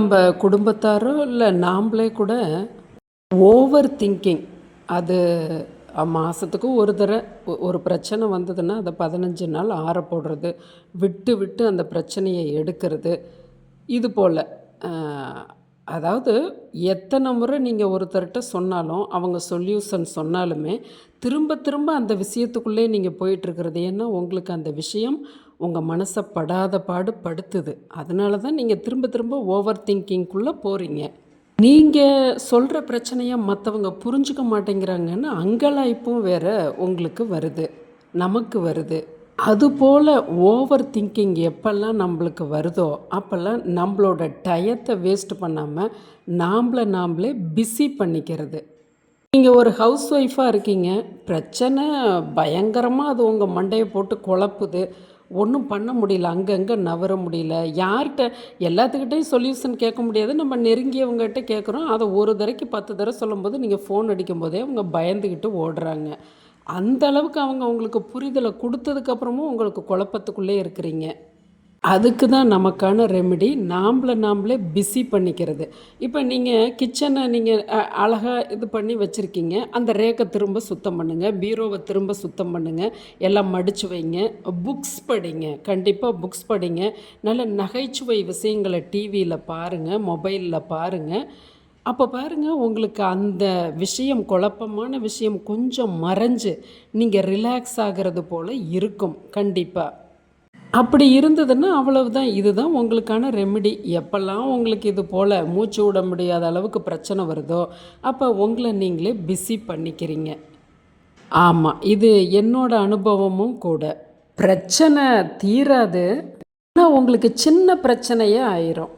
நம்ம குடும்பத்தாரோ இல்லை நாம்ளே கூட ஓவர் திங்கிங் அது மாதத்துக்கு ஒரு தடவை ஒரு பிரச்சனை வந்ததுன்னா அதை பதினஞ்சு நாள் ஆற போடுறது விட்டு விட்டு அந்த பிரச்சனையை எடுக்கிறது. இது போல் அதாவது எத்தனை முறை நீங்கள் ஒருத்தர்கிட்ட சொன்னாலும் அவங்க சொல்யூஷன் சொன்னாலுமே திரும்ப திரும்ப அந்த விஷயத்துக்குள்ளே நீங்கள் போயிட்டுருக்கிறது ஏன்னா உங்களுக்கு அந்த விஷயம் உங்கள் மனசை படாத பாடு படுத்துது. அதனால தான் நீங்கள் திரும்ப திரும்ப ஓவர் திங்கிங்குள்ளே போகிறீங்க நீங்கள் சொல்கிற பிரச்சனையை மற்றவங்க புரிஞ்சுக்க மாட்டேங்கிறாங்கன்னு அங்கலாய்ப்பும் வேற உங்களுக்கு வருது. நமக்கு வருது. அதுபோல் ஓவர் திங்கிங் எப்பெல்லாம் நம்மளுக்கு வருதோ அப்போல்லாம் நம்மளோட டயத்தை வேஸ்ட் பண்ணாமல் நாம்ளை நாம்ளே பிஸி பண்ணிக்கிறது. நீங்கள் ஒரு ஹவுஸ் ஒய்ஃபாக இருக்கீங்க. பிரச்சனை பயங்கரமாக அது உங்கள் மண்டையை போட்டு குழப்புது. ஒன்றும் பண்ண முடியல அங்கங்கே நவர முடியல. யார்கிட்ட எல்லாத்துக்கிட்டையும் சொல்யூஷன் கேட்க முடியாது. நம்ம நெருங்கியவங்ககிட்ட கேட்குறோம். அதை ஒரு தடவைக்கு பத்து தடவை சொல்லும்போது நீங்கள் ஃபோன் அடிக்கும்போதே அவங்க பயந்துக்கிட்டு ஓடுறாங்க. அந்த அளவுக்கு அவங்க உங்களுக்கு புரிதலை கொடுத்ததுக்கப்புறமும் உங்களுக்கு குழப்பத்துக்குள்ளே இருக்கிறீங்க. அதுக்கு தான் நமக்கான ரெமெடி நாம்ளை நாம்ளே பிஸி பண்ணிக்கிறது. இப்போ நீங்கள் கிச்சனை நீங்கள் அழகாக இது பண்ணி வச்சுருக்கீங்க. அந்த ரேக்கை திரும்ப சுத்தம் பண்ணுங்கள் பீரோவை திரும்ப சுத்தம் பண்ணுங்கள் எல்லாம் மடித்து வைங்க. புக்ஸ் படிங்க. கண்டிப்பாக புக்ஸ் படிங்க. நல்ல நகைச்சுவை விஷயங்களை டிவியில் பாருங்கள் மொபைலில் பாருங்கள் அப்போ பாருங்கள் உங்களுக்கு அந்த விஷயம் குழப்பமான விஷயம் கொஞ்சம் மறைஞ்சு நீங்கள் ரிலாக்ஸ் ஆகிறது போல் இருக்கும். கண்டிப்பாக அப்படி இருந்ததுன்னா அவ்வளவுதான். இதுதான் உங்களுக்கான ரெமெடி எப்பெல்லாம் உங்களுக்கு இது போல் மூச்சு விட முடியாத அளவுக்கு பிரச்சனை வருதோ அப்போ உங்களை நீங்களே பிஸி பண்ணிக்கிறீங்க. ஆமாம் இது என்னோட அனுபவமும் கூட. பிரச்சனை தீராது. ஆனால் உங்களுக்கு சின்ன பிரச்சனையே ஆயிரும்.